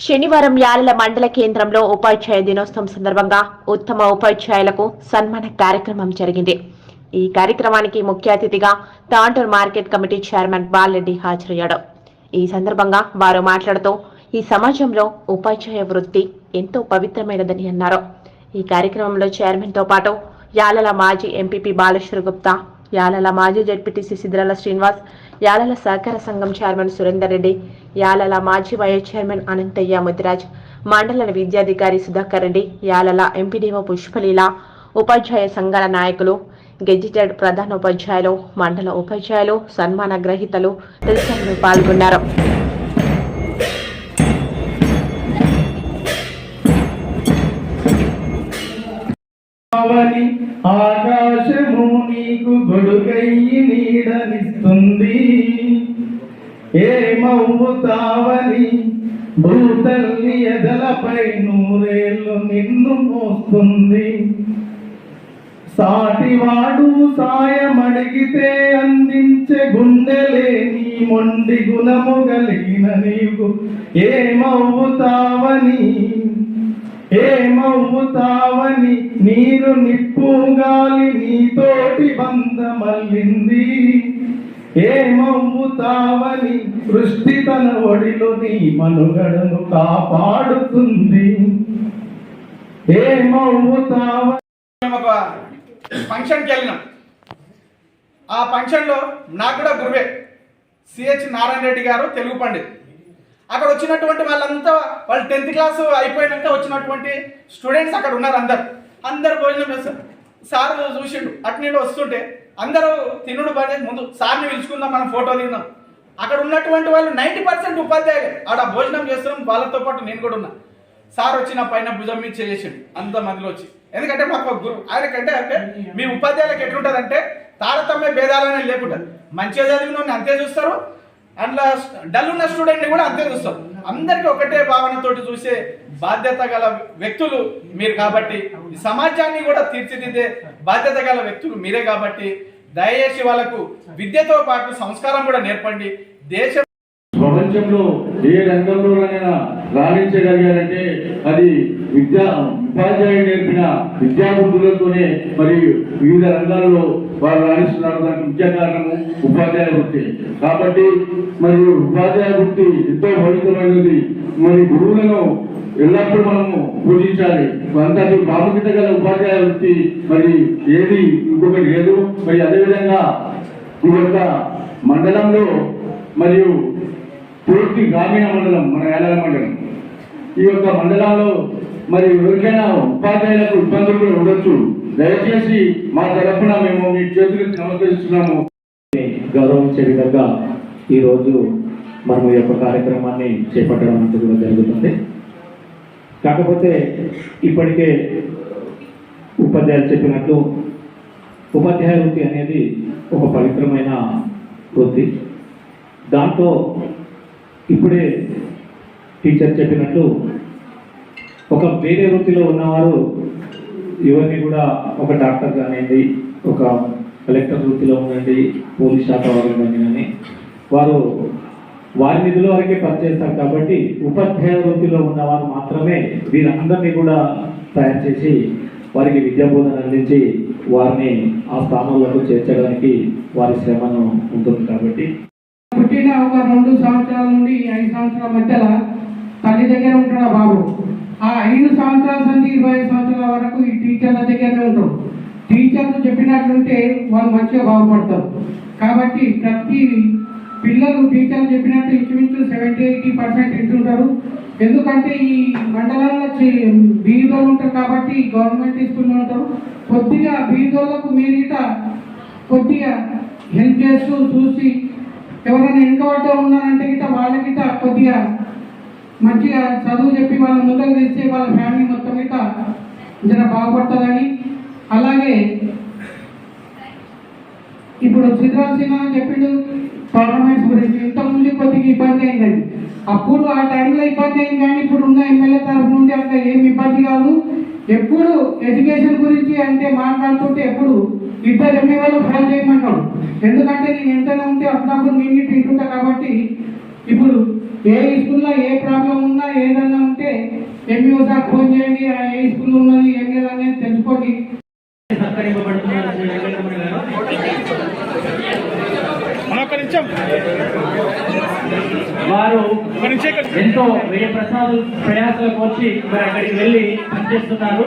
శనివారం యాలల మండల కేంద్రంలో ఉపాధ్యాయ దినోత్సవం సందర్భంగా ఉత్తమ ఉపాధ్యాయులకు సన్మాన కార్యక్రమం జరిగింది. ఈ కార్యక్రమానికి ముఖ్య అతిథిగా Tandur market committee chairman Balreddy హాజరయ్యాడు. ఈ సందర్భంగా వారు మాట్లాడుతూ ఈ సమాజంలో ఉపాధ్యాయ వృత్తి ఎంతో పవిత్రమైనదని అన్నారు. ఈ కార్యక్రమంలో చైర్మన్తో పాటు యాలల మాజీ ఎంపీపీ బాలేశ్వర గుప్తా యాలల మాజీ జడ్పీటీసీ సిద్రాల శ్రీనివాస్ యాలల సహకార సంఘం చైర్మన్ సురేందర్ రెడ్డి యాలల మాజీ వైస్ చైర్మన్ అనంతయ్య ముదిరాజ్ మండల విద్యాధికారి సుధాకర్ రెడ్డి యాలల ఎంపీడీఓ పుష్పలీల ఉపాధ్యాయ సంఘాల నాయకులు గెజిటెడ్ ప్రధాన ఉపాధ్యాయులు మండల ఉపాధ్యాయులు సన్మాన గ్రహీతలు తదితరులు పాల్గొన్నారు. కావని ఆకాశము నీకు గొడుగయ్యి నీడనిస్తుంది. ఏమవుతావని భూతల్లి ఎదలపై నూరేళ్ళు నిన్ను మోస్తుంది. సాటివాడు సాయమడిగితే అందించే గుండెలే నీ మొండి గుణము కలిగిన నీవు. ఏమవుతావని ఏమవుతావని నీరు నిప్పు గాలి నీతోటి బంధమల్లింది. ఏమవుతావని వృష్టి తన ఒడిలో నీ మనుగడను కాపాడుతుంది. ఏమవుతావని ఒక ఫంక్షన్కి వెళ్ళినాం. ఆ ఫంక్షన్లో నాకు కూడా గురువే సిహెచ్ నారాయణ రెడ్డి గారు తెలుగు పండిత్. అక్కడ వచ్చినటువంటి వాళ్ళంతా వాళ్ళు టెన్త్ క్లాస్ అయిపోయినాక వచ్చినటువంటి స్టూడెంట్స్ అక్కడ ఉన్నారు అందరు. అందరు భోజనం చేస్తారు. సార్ చూసిండు. అటు వస్తుంటే అందరూ తినుడు పడే ముందు సార్ని పిలుచుకుందాం మనం ఫోటో దిగుదాం. అక్కడ ఉన్నటువంటి వాళ్ళు నైంటీ పర్సెంట్ ఉపాధ్యాయులు. ఆడ భోజనం చేస్తున్నాం వాళ్ళతో పాటు నేను కూడా ఉన్నా. సార్ వచ్చిన పైన భుజం మీద చేసేసాడు అంత మందిలో వచ్చి. ఎందుకంటే మాకు ఒక గురువు ఆయనకంటే అంటే మీ ఉపాధ్యాయులకు ఎట్లుంటుందంటే తారతమ్య భేదాలనే లేకుండా మంచిగా చదివిన అంతే చూస్తారు అట్లా డల్ ఉన్న స్టూడెంట్ని కూడా అంతే చూస్తాం. అందరికీ ఒకటే భావనతోటి చూసే బాధ్యత గల వ్యక్తులు మీరు కాబట్టి సమాజాన్ని కూడా తీర్చిదిద్దే బాధ్యత గల వ్యక్తులు మీరే కాబట్టి దయచేసి వాళ్ళకు విద్యతో పాటు సంస్కారం కూడా నేర్పండి. దేశం ప్రపంచంలో ఏ రంగంలోనైనా రాణించగలిగారంటే అది విద్యా ఉపాధ్యాయుడు నేర్పిన విద్యాబుద్ధులతోనే మరి వివిధ రంగాల్లో వారు రాణిస్తున్నారు. దానికి ముఖ్య కారణము ఉపాధ్యాయ వృత్తి. కాబట్టి మరి ఉపాధ్యాయ వృత్తి ఎంతో భవితమైనది మరి గురువులను ఎల్లప్పుడూ మనము పూజించాలి. అంతటి ప్రాముఖ్యత గల ఉపాధ్యాయ వృత్తి మరి ఏది ఇంకొకటి లేదు. మరి అదేవిధంగా ఈ యొక్క మండలంలో మరియు పూర్తి గ్రామీణ మండలం మన యాదల మండలం. ఈ యొక్క మండలంలో మరి ఎవరికైనా ఉపాధ్యాయులకు ఇబ్బందులు కూడా ఉండొచ్చు. దయచేసి మా తరఫున మేము మీ చేతులకు నమస్కరిస్తున్నాము. గౌరవించే విధంగా ఈరోజు మనం ఈ యొక్క కార్యక్రమాన్ని చేపట్టడం అనేది కూడా జరుగుతుంది. కాకపోతే ఇప్పటికే ఉపాధ్యాయులు చెప్పినట్లు ఉపాధ్యాయ వృత్తి అనేది ఒక పవిత్రమైన వృత్తి. దాంతో ఇప్పుడే టీచర్ చెప్పినట్టు ఒక వేరే వృత్తిలో ఉన్నవారు ఎవరిని కూడా ఒక డాక్టర్ కానివ్వండి ఒక కలెక్టర్ వృత్తిలో ఉండండి పోలీస్ శాఖ వారు కానీ వారు వారి నిధుల వరకే పనిచేస్తారు కాబట్టి ఉపాధ్యాయ వృత్తిలో ఉన్నవారు మాత్రమే వీరందరినీ కూడా తయారు చేసి వారికి విద్యా బోధన అందించి వారిని ఆ స్థానంలోకి చేర్చడానికి వారి శ్రమను ఉంటుంది కాబట్టి పుట్టిన ఒక రెండు సంవత్సరాల నుండి ఐదు సంవత్సరాల మధ్యలో తల్లి దగ్గర ఉంటాడు బాబు. ఆ ఐదు సంవత్సరాల నుండి ఇరవై ఐదు సంవత్సరాల వరకు ఈ టీచర్ల దగ్గరనే ఉంటాడు. టీచర్లు చెప్పినట్లుంటే వాళ్ళు మంచిగా బాగుపడతారు. కాబట్టి ప్రతి పిల్లలు టీచర్లు చెప్పినట్టు ఇంచుమించు సెవెంటీ ఎయిటీ పర్సెంట్ ఇస్తుంటారు ఎందుకంటే ఈ మండలంలో చి- బీదోళ్ళు ఉంటారు కాబట్టి గవర్నమెంట్ స్కూల్లో ఉంటారు. కొద్దిగా బీదోళ్ళకు మీరిట కొద్దిగా హెల్ప్ చేస్తూ చూసి ఎవరైనా వెనుకబడ్డ ఉన్నారంటే గిట్ట వాళ్ళకి కొద్దిగా మంచిగా చదువు చెప్పి వాళ్ళ ముందుకు తెస్తే వాళ్ళ ఫ్యామిలీ మొత్తం గిట్ట జర బాగుపడుతుందని. అలాగే ఇప్పుడు సిద్ధార్థ సిన్హా చెప్పిండు పార్లమెంట్స్ గురించి. ఇంతకుముందు కొద్దిగా ఇబ్బంది అయిందండి. అప్పుడు ఆ టైంలో ఇబ్బంది అయింది కానీ ఇప్పుడు ఉన్న ఎమ్మెల్యే తరఫు నుండి అంత ఏం ఇబ్బంది కాదు. ఎప్పుడు ఎడ్యుకేషన్ గురించి అంటే మాట్లాడుతుంటే ఎప్పుడు ఇద్దరు ఎమ్మెల్యేలు ఫైల్ చేయమంటాడు ఎందుకంటే నేను ఎంతనే ఉంటే అప్పుడప్పుడు నేను తింటుంటా కాబట్టి ఇప్పుడు ఏ స్కూల్లో ఏ ప్రాబ్లం ఉన్నా ఏదన్నా ఉంటే ఎంఈఓ సార్ ఫోన్ చేయండి ఏ స్కూల్ ఉన్నది ఏం లేదనేది తెలుసుకోండి. వారు ఎంతో వ్యయ ప్రసాదు ప్రయాసాలకు వచ్చి మరి అక్కడికి వెళ్ళి పనిచేస్తున్నారు.